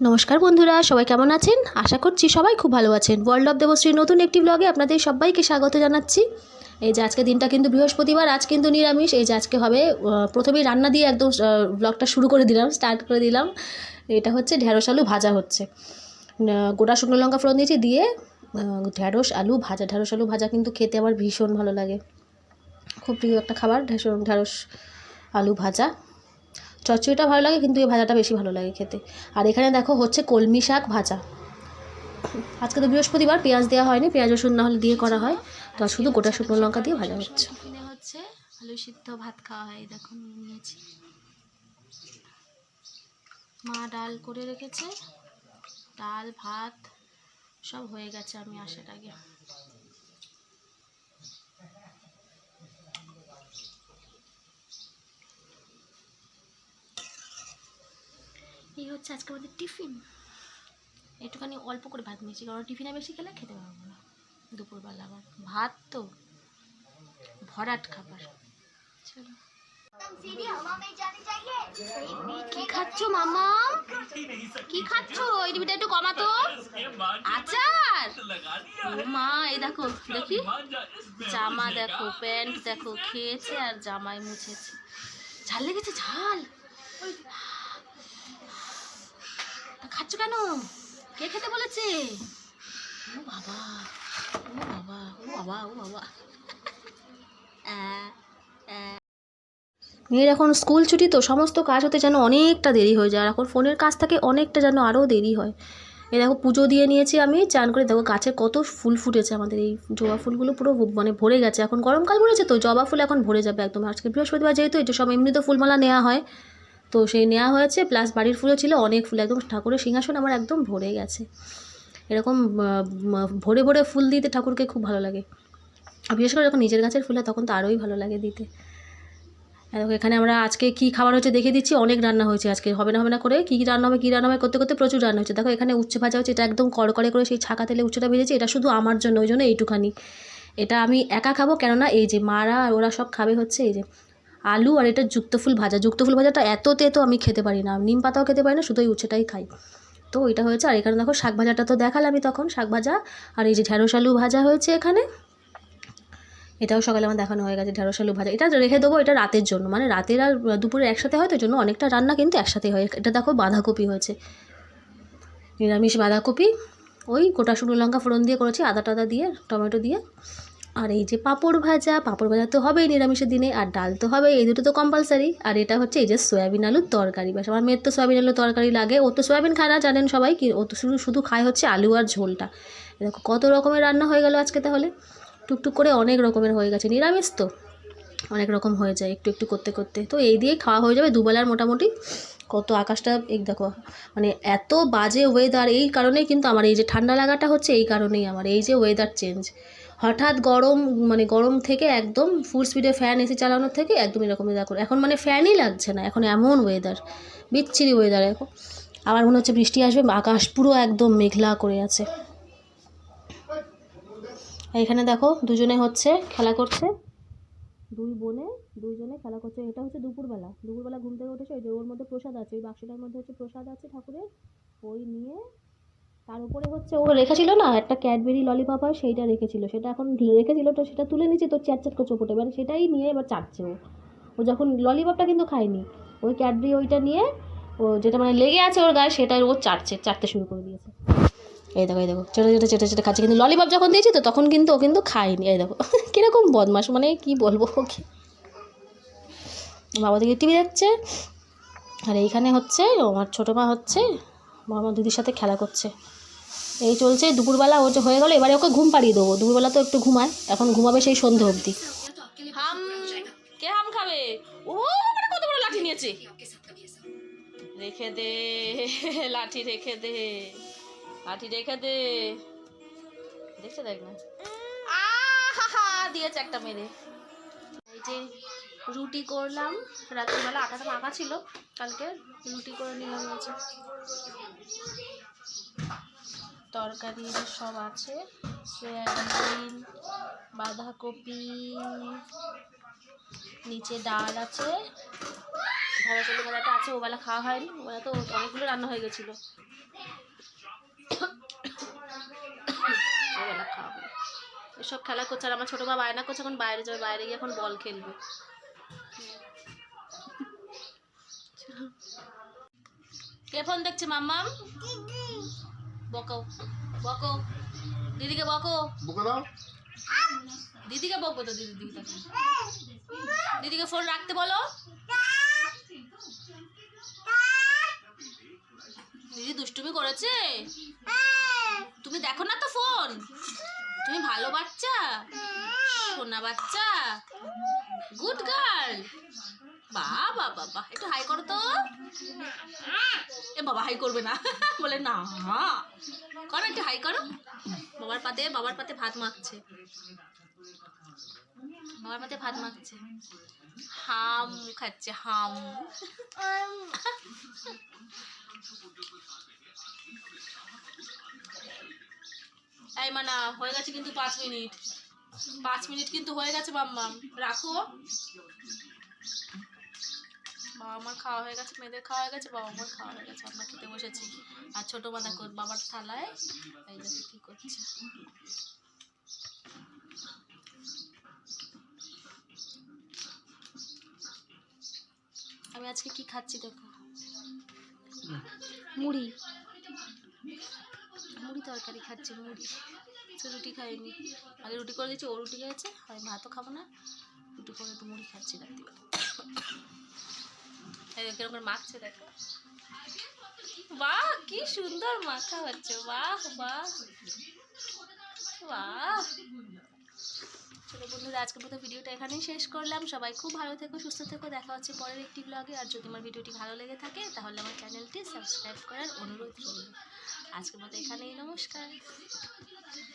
নমস্কার বন্ধুরা, সবাই কেমন আছেন? আশা করছি সবাই খুব ভালো আছেন। ওয়ার্ল্ড অফ দেবশ্রী নতুন একটি ব্লগে আপনাদের সবাইকে স্বাগত জানাচ্ছি। এই যে আজকে দিনটা কিন্তু বৃহস্পতিবার, আজ কিন্তু নিরামিষ। এই যে আজকে হবে প্রথমেই রান্না দিয়ে একদম ব্লগটা শুরু করে দিলাম স্টার্ট করে দিলাম। এটা হচ্ছে ঢেঁড়স আলু ভাজা হচ্ছে। গোটা শুকনো লঙ্কা ফোড়ন দিয়েছি দিয়ে ঢেঁড়স আলু ভাজা। ঢেঁড়স আলু ভাজা কিন্তু খেতে আমার ভীষণ ভালো লাগে। খুব প্রিয় একটা খাবার ঢেঁড়স আলু ভাজা। চচ্চড়িটা ভালো লাগে, কিন্তু এই ভাজাটা বেশি ভালো লাগে খেতে। আর এখানে দেখো হচ্ছে কলমি শাক ভাজা। আজকে তো বৃহস্পতিবার, পেঁয়াজ দেওয়া হয়নি, পেঁয়াজ, রসুন না হলে দিয়ে করা হয়। তো শুধু গোটা শুকনো লঙ্কা দিয়ে ভাজা হচ্ছে। হচ্ছে সিদ্ধ ভাত খাওয়া হয় দেখো নিয়ে নিয়েছি। মা ডাল করে রেখেছে, ডাল, ভাত সব হয়ে গেছে আমি আসার আগে। হচ্ছে আজকে আমাদের টিফিন। একটুখানি অল্প করে ভাত নিয়েছি, কারণ টিফিনে বেশি খেলে খেতে পারব না। দুপুরবেলা আবার ভাত তো ভরাট খাবার। চলো। কি মামা? কি খাচ্ছ? এই টিভিটা একটু কমাতো। আচার? মা, এই দেখো, দেখি। জামা দেখো, প্যান্ট দেখো, খেয়েছে আর জামায় মুছেছে। ঝাল লেগেছে? ঝাল। খাচ্ছ কেন? কে খেতে বলেছে? ও বাবা ও বাবা ও বাবা ও বাবা। মেয়ের এখন স্কুল ছুটি তো, সমস্ত কাজ হতে যেন অনেকটা দেরি হয়ে যায়, আর এখন ফোনের কাজ থাকে অনেকটা যেন আরও দেরি হয়। এই দেখো, পুজো দিয়ে নিয়েছি আমি, চান করে দেখো গাছে কত ফুল ফুটেছে আমাদের, এই জবা ফুলগুলো পুরো মানে ভরে গেছে। এখন গরমকাল পড়েছে তো, জবা ফুল এখন ভরে যাবে একদম। আজকে বৃহস্পতিবার যেহেতু এটা সব এমনি তো ফুলমালা নেওয়া হয়। তো সেই নেওয়া হয়েছে প্লাস বাড়ির ফুলও ছিল, অনেক ফুল, একদম ঠাকুরের সিংহাসন আমার একদম ভরে গেছে। এরকম ভরে ভরে ফুল দিতে ঠাকুরকে খুব ভালো লাগে। বিশেষ করে যখন নিজের গাছের ফুল হয়, তখন তো আরোই ভালো লাগে দিতে। এখানে আমরা আজকে কি খাবার হচ্ছে দেখে দিচ্ছি, অনেক রান্না হয়েছে আজকে। হবে না হবে না করে কী কী রান্না হবে, কী রান্না হবে, করতে করতে প্রচুর রান্না হচ্ছে দেখো, এখানে উচ্ছে ভাজা হচ্ছে এটা একদম কড়কড়ে করে সেই ছাকা তেলে উচ্ছেটা ভেজেছি, এটা শুধু আমার জন্য, ওই জন্য এইটুখানি। এটা আমি একা খাব, কেননা এই যে মারা ওরা সব খাবে হচ্ছে এই যে আলু আর এটা যুক্ত ফুল ভাজা। যুক্ত ফুল ভাজাটা এত তেতো আমি খেতে পারি না। নিম পাতাও খেতে পারি না, শুধু এই উচ্ছেটাই খাই। তো ওইটা হয়েছে, আর এখানে দেখো শাক ভাজাটা তো দেখালে আমি তখন, শাক ভাজা। আর এই যে ঢেঁড়স আলু ভাজা হয়েছে এখানে, এটাও সকালে আমার দেখানো হয়ে গেছে, ঢেঁড়স আলু ভাজা। এটা রেখে দেবো এটা রাতের জন্য। মানে রাতের আর দুপুরে একসাথে হয় তো জন্য অনেকটা রান্না কিন্তু একসাথে হয়। এটা দেখো বাঁধাকপি হয়েছে। নিরামিষ বাঁধাকপি, ওই গোটা শুকনো লঙ্কা ফোড়ন দিয়ে করেছি, আদা টাদা দিয়ে, টমেটো দিয়ে। আর এই যে পাঁপড় ভাজা পাঁপড় ভাজা তো হবেই নিরামিষের দিনে, আর ডাল তো হবেই, এই দুটো তো কম্পালসারি আর এটা হচ্ছে এই যে সয়াবিন আলুর তরকারি। ব্যাস আমার মেয়ের তো সয়াবিন আলুর তরকারি লাগে। ও তো সয়াবিন খায় না, জানেন সবাই কি, ও তো শুধু শুধু খায় হচ্ছে আলু আর ঝোলটা। দেখো কত রকমের রান্না হয়ে গেল আজকে তাহলে। টুকটুক করে অনেক রকমের হয়ে গেছে। নিরামিষ তো? অনেক রকম হয়ে যায় একটু একটু করতে করতে। তো এই দিয়ে খাওয়া হয়ে যাবে দুবেলার মোটামুটি। কত আকাশটা, এই দেখো মানে এত বাজে ওয়েদার এই কারণেই কিন্তু আমার এই যে ঠান্ডা লাগাটা হচ্ছে এই কারণেই আমার এই যে ওয়েদার চেঞ্জ হঠাৎ গরম মানে গরম থেকে একদম ফুল স্পিডে ফ্যান এসি চালানোর থেকে একদম এরকমই দেখো। এখন মানে ফ্যানই লাগছে না, এখন এমন ওয়েদার বিচ্ছিরি ওয়েদার এখন আবার মনে হচ্ছে বৃষ্টি আসবে, আকাশ পুরো একদম মেঘলা করে আছে। এখানে দেখো দুজনে হচ্ছে খেলা করছে। দুই বোনে দুইজনে খেলা করছে। এটা হচ্ছে দুপুরবেলা। দুপুরবেলা ঘুম থেকে উঠেছে, ওই যে ওর মধ্যে প্রসাদ আছে, ওই বাক্সটার মধ্যে হচ্ছে প্রসাদ আছে ঠাকুরের। ওই নিয়ে তার উপরে হচ্ছে ও রেখেছিল না, একটা ক্যাডবেরি ললিপপ হয় সেইটা রেখেছিল। সেটা এখন রেখেছিল, তো সেটা তুলে নিচ্ছে তো চ্যাট চ্যাট করে চোপটে এবার সেটাই নিয়ে এবার চাটছে ও। ও যখন ললিপপটা কিন্তু খায়নি, ওই ক্যাডবেরি ওইটা নিয়ে ও যেটা মানে লেগে আছে ওর গায়ে সেটাই ও চাটছে, চাটতে শুরু করে দিয়েছে। এই দেখো এই দেখো চেটে চেটে চেটে চেটে খাচ্ছে। কিন্তু ললিপপ যখন দিয়েছি তো তখন কিন্তু ও কিন্তু খায়নি। এই দেখো, কীরকম বদমাস মানে কি বলব ওকে? বাবা দিকে টিভি দেখছে, আর এইখানে হচ্ছে আমার ছোটো মা হচ্ছে আমার দিদির সাথে খেলা করছে। এই চলছে, দুপুরবেলা ও হয়ে গেলো, এবারে ওকে ঘুম পাড়িয়ে দেবো। দুপুরবেলা তো একটু ঘুমায়, এখন ঘুমাবে সেই সন্ধে অবধি। কে খাবে? ও কত লাঠি নিয়েছে। রেখে দে, লাঠি রেখে দে, লাঠি রেখে দে। দেখছে দিয়েছে একটা এই যে রুটি করলাম, রাত্রিবেলা আটাটা মাখা ছিল, কালকে রুটি করে নিলাম তরকারি সব আছে। সয়াবিন বাঁধাকপি নিচে ডাল আছে। ঢাকা চলে বেলাটা আছে ওবেলা খাওয়া হয়নি ওবেলা তো অনেকগুলো রান্না হয়ে গেছিল। ওবেলা খাওয়া এসব খেলা করছে আর আমার ছোটো মা বায়না করছে এখন বাইরে যাবে বাইরে গিয়ে এখন বল খেলবে। কে ফোন দেখছে মাম্মাম? বকো বকো। দিদিকে বকো। বুকে দাও। দিদিকে বকবো তো দিদি দিদি। দিদিকে ফোন রাখতে বলো। দিদি দুষ্টুমি করেছে? তুমি দেখো না তো ফোন তুমি ভালো বাচ্চা সোনা বাচ্চা। গুড গার্ল বাবা বাবা, একটু হাই করো তো। এ বাবা, হাই করবে না। বলে, না, করো, একটু হাই করো। বাবার পাতে বাবার পাতে ভাত মাখছে। বাবার পাতে ভাত মাখছে। হাম খাচ্ছে, হাম। এই মানা, হয়ে গেছে কিন্তু পাঁচ মিনিট। পাঁচ মিনিট কিন্তু হয়ে গেছে, মাম্মাম। রাখো। আমার খাওয়া হয়ে গেছে, মেয়েদের খাওয়া হয়ে গেছে বাবা আমার খাওয়া হয়ে গেছে, আমরা খেতে বসেছি। আর ছোটো কর বাবার থালায়, এই দেখো কি করছে। আমি আজকে কি খাচ্ছি দেখো? মুড়ি। মুড়ি তরকারি খাচ্ছি, মুড়ি। রুটি খাইনি। আগে রুটি করে দিচ্ছি ও রুটি খেয়েছে আমি ভাতও খাব না। রুটি করে একটু মুড়ি খাচ্ছি রাত্রিবেলা। এই দেখো এরকম করে মাখছে দেখো। বাহ, কি সুন্দর মাখা হচ্ছে। বাহ বাহ। বাহ। চলো বন্ধুরা, আজকের মতো ভিডিওটা এখানেই শেষ করলাম। সবাই খুব ভালো থেকো, সুস্থ থেকো। দেখা হচ্ছে পরের একটি ব্লগে আর যদি আমার ভিডিওটি ভালো লেগে থাকে, তাহলে আমার চ্যানেলটি সাবস্ক্রাইব করার অনুরোধ রইল। আজকের মতো এখানেই, নমস্কার।